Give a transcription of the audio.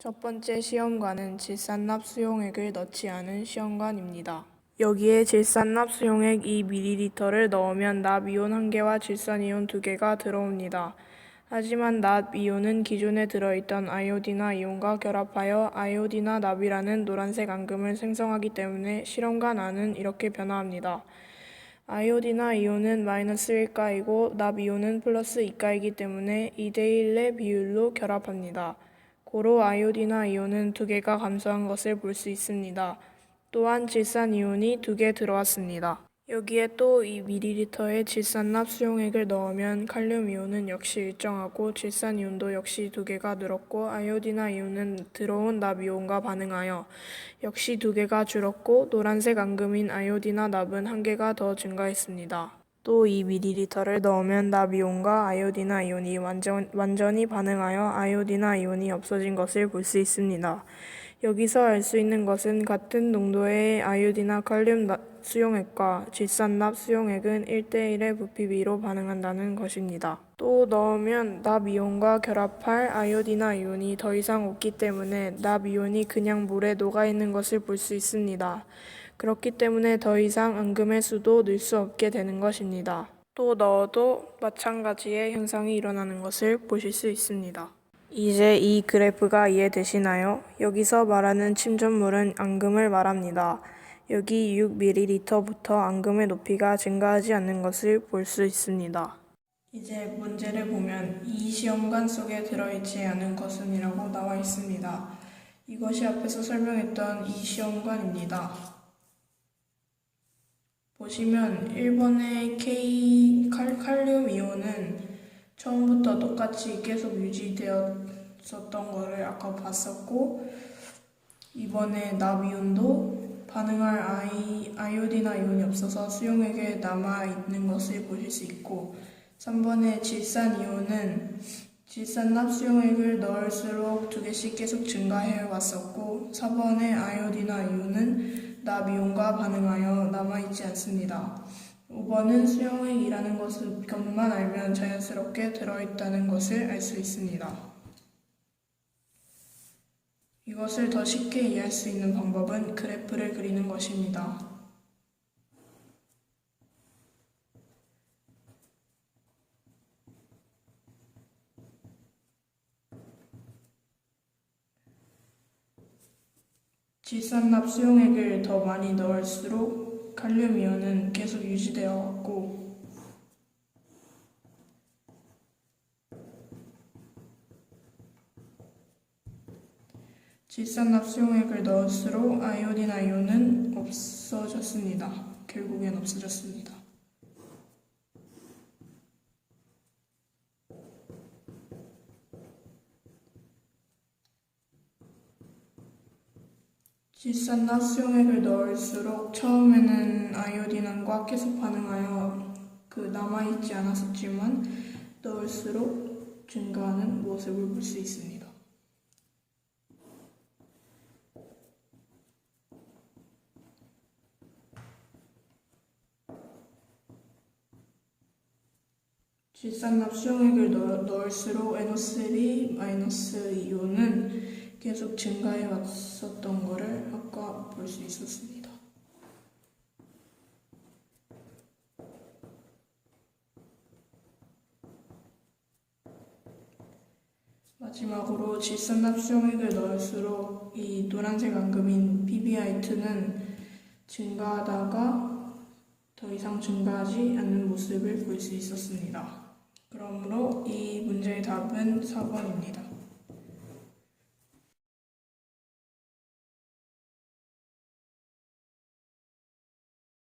첫 번째 시험관은 질산납 수용액을 넣지 않은 시험관입니다. 여기에 질산납 수용액 2ml를 넣으면 납이온 1개와 질산이온 2개가 들어옵니다. 하지만 납이온은 기존에 들어있던 아이오디나 이온과 결합하여 아이오디나 납이라는 노란색 앙금을 생성하기 때문에 실험관 안은 이렇게 변화합니다. 아이오디나 이온은 마이너스 1가이고 납이온은 플러스 2가이기 때문에 2대 1의 비율로 결합합니다. 고로 아이오디나 이온은 두 개가 감소한 것을 볼 수 있습니다. 또한 질산 이온이 두 개 들어왔습니다. 여기에 또 2ml의 질산납 수용액을 넣으면 칼륨 이온은 역시 일정하고 질산 이온도 역시 두 개가 늘었고 아이오디나 이온은 들어온 납 이온과 반응하여 역시 두 개가 줄었고 노란색 앙금인 아이오디나 납은 한 개가 더 증가했습니다. 또 2ml를 넣으면 납이온과 아이오디나 이온이 완전, 완전히 반응하여 아이오디나 이온이 없어진 것을 볼 수 있습니다. 여기서 알 수 있는 것은 같은 농도의 아이오디나 칼륨 나- 수용액과 질산납 수용액은 1대1의 부피 비로 반응한다는 것입니다. 또 넣으면 납이온과 결합할 아이오디나 이온이 더 이상 없기 때문에 납이온이 그냥 물에 녹아 있는 것을 볼 수 있습니다. 그렇기 때문에 더 이상 앙금의 수도 늘 수 없게 되는 것입니다. 또 넣어도 마찬가지의 현상이 일어나는 것을 보실 수 있습니다. 이제 이 그래프가 이해되시나요? 여기서 말하는 침전물은 앙금을 말합니다. 여기 6ml부터 앙금의 높이가 증가하지 않는 것을 볼 수 있습니다. 이제 문제를 보면 이 시험관 속에 들어있지 않은 것은이라고 나와 있습니다. 이것이 앞에서 설명했던 이 시험관입니다. 보시면 1번의 K 칼, 칼륨 이온은 처음부터 똑같이 계속 유지되었었던 거를 아까 봤었고 이번에 납이온도 반응할 아이, 아이오디나 이온이 없어서 수용액에 남아 있는 것을 보실 수 있고 3번의 질산 이온은 질산납 수용액을 넣을수록 두 개씩 계속 증가해 왔었고 4번의 아이오디나 이온은 납이온과 반응하여 남아있지 않습니다. 5번은 수용액이라는 것을 것만 알면 자연스럽게 들어있다는 것을 알 수 있습니다. 이것을 더 쉽게 이해할 수 있는 방법은 그래프를 그리는 것입니다. 질산납 수용액을 더 많이 넣을수록 칼륨 이온은 계속 유지되어 왔고 질산납 수용액을 넣을수록 아이오디나 이온은 없어졌습니다. 결국엔 없어졌습니다. 질산납 수용액을 넣을수록 처음에는 아이오딘과 계속 반응하여 그 남아있지 않았었지만 넣을수록 증가하는 모습을 볼 수 있습니다. 질산납 수용액을 넣, 넣을수록 NO3 마이너스 이온은 계속 증가해 왔었던 거를 아까 볼 수 있었습니다. 마지막으로 질산납 수용액을 넣을수록 이 노란색 앙금인 PBI2는 증가하다가 더 이상 증가하지 않는 모습을 볼 수 있었습니다. 그러므로 이 문제의 답은 4번입니다.